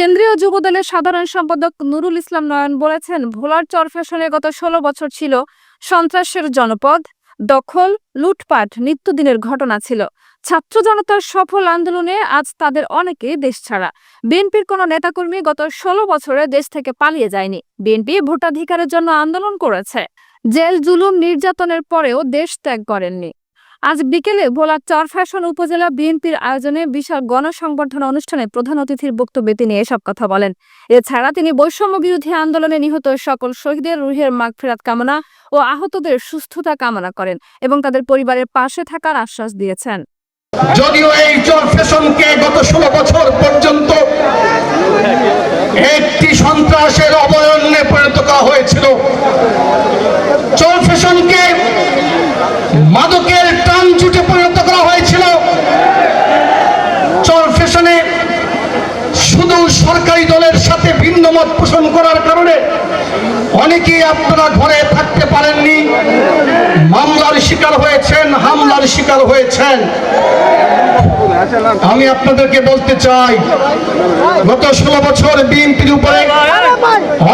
কেন্দ্রীয় যুবদলের সাধারণ সম্পাদক নুরুল ইসলাম নয়ন বলেছেন, ভোলার চরফ্যাশনে গত ষোলো বছর ছিল সন্ত্রাসের জনপদ, দখল, লুটপাট, নিত্যদিনের ঘটনা ছিল। ছাত্র জনতার সফল আন্দোলনে আজ তাদের অনেকে দেশ ছাড়া। বিএনপির কোনো নেতাকর্মী গত ষোলো বছরে দেশ থেকে পালিয়ে যায়নি। বিএনপি ভোটাধিকারের জন্য আন্দোলন করেছে। জেল, জুলুম, নির্যাতনের পরেও দেশ ত্যাগ করেননি। আজ বিকেলে ভোলার চরফ্যাশন উপজেলা বিএনপির আয়োজনে বিশাল গণসংবর্ধনা অনুষ্ঠানে প্রধান অতিথির বক্তব্যে তিনি এসব কথা বলেন। এছাড়া তিনি বৈষম্য বিরোধী আন্দোলনে নিহত সকল শহীদের রুহের মাগফিরাত কামনা ও আহতদের সুস্থতা কামনা করেন এবং তাদের পরিবারের পাশে থাকার আশ্বাস দিয়েছেন। যদিও এই চর গত ষোলো বছর পর্যন্ত একটি সন্ত্রাসের অবয়ন্যে পরিণত করা হয়েছিল। চর মাদকের টান জুটে পরিণত করা হয়েছিল চর ফ্যাশনে শুধু সরকারি দলের সাথে ভিন্ন মত পোষণ করার কারণে অনেকেই আপনারা ঘরে থাকতে পারেননি। মামলার শিকার হয়েছেন, হামলার শিকার হয়েছেন। আমি আপনাদেরকে বলতে চাই, গত ষোলো বছর বিএনপির উপরে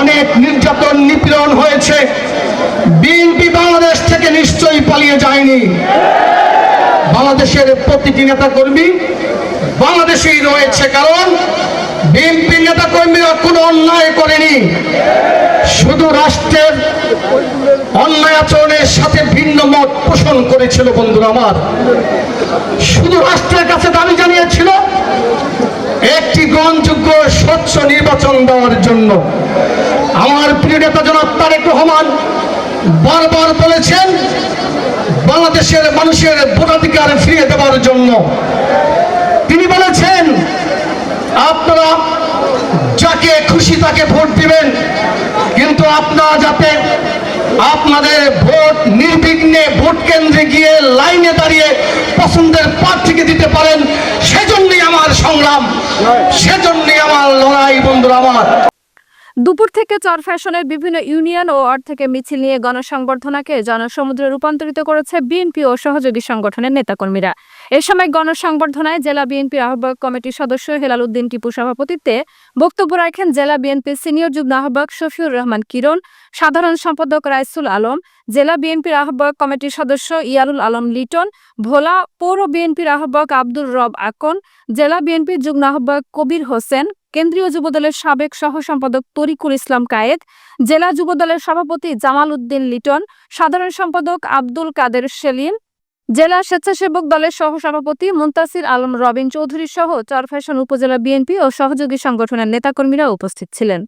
অনেক নির্যাতন, নিপীড়ন হয়েছে। বিএনপি বাংলাদেশ থেকে নিশ্চয়ই পালিয়ে যায়নি। বাংলাদেশের প্রতিটি নেতা কর্মী বাংলাদেশেই রয়েছে, কারণ বিএনপি নেতা কর্মীরা কোনো অন্যায় করেনি। শুধু রাষ্ট্রের অন্যায় আচরণের সাথে ভিন্ন মত পোষণ করেছিল বন্ধুরা আমার। শুধু রাষ্ট্রের কাছে দাবি জানিয়েছিল, একটি গ্রহণযোগ্য স্বচ্ছ নির্বাচন দেওয়ার জন্য। আমার প্রিয় নেতা জনাব তারেক রহমান বারবার বলেছেন, বাংলাদেশের মানুষের ভোটাধিকার ফিরিয়ে দেওয়ার জন্য আপনারা যাকে খুশি তাকে ভোট দিবেন। কিন্তু আপনারা যাতে আপনাদের ভোট নির্বিঘ্নে ভোট কেন্দ্রে গিয়ে লাইনে দাঁড়িয়ে পছন্দের প্রার্থীকে দিতে পারেন, সেজন্যই আমার সংগ্রাম, সেজন্যই আমার লড়াই, বন্ধুরা আমার। দুপুর থেকে চর ফ্যাশনের বিভিন্ন ইউনিয়ন ও ওয়ার্ড থেকে মিছিল নিয়ে গণসংবর্ধনাকে জনসমুদ্রে রূপান্তরিত করেছে বিএনপি ও সহযোগী সংগঠনের নেতাকর্মীরা। এ সময় গণসংবর্ধনায় জেলা বিএনপির আহ্বায়ক কমিটির সদস্য হেলাল উদ্দিন টিপু সভাপতিত্বে বক্তব্য রাখেন জেলা বিএনপির সিনিয়র যুগ্ম আহ্বায়ক শফিউর রহমান কিরণ, সাধারণ সম্পাদক রাইসুল আলম, জেলা বিএনপির আহ্বায়ক কমিটির সদস্য ইয়ারুল আলম লিটন, ভোলা পৌর বিএনপির আহ্বায়ক আব্দুর রব আকন, জেলা বিএনপির যুগ্ম আহ্বায়ক কবির হোসেন কেন্দ্রীয় যুবদলের সাবেক সহ সম্পাদক তরিকুল ইসলাম কায়েদ, জেলা যুবদলের সভাপতি জামাল উদ্দিন লিটন, সাধারণ সম্পাদক আব্দুল কাদের সেলিম, জেলা স্বেচ্ছাসেবক দলের সহসভাপতি মুন্তাসির আলম রবিন চৌধুরী সহ চরফ্যাশন উপজেলা বিএনপি ও সহযোগী সংগঠনের নেতাকর্মীরা উপস্থিত ছিলেন।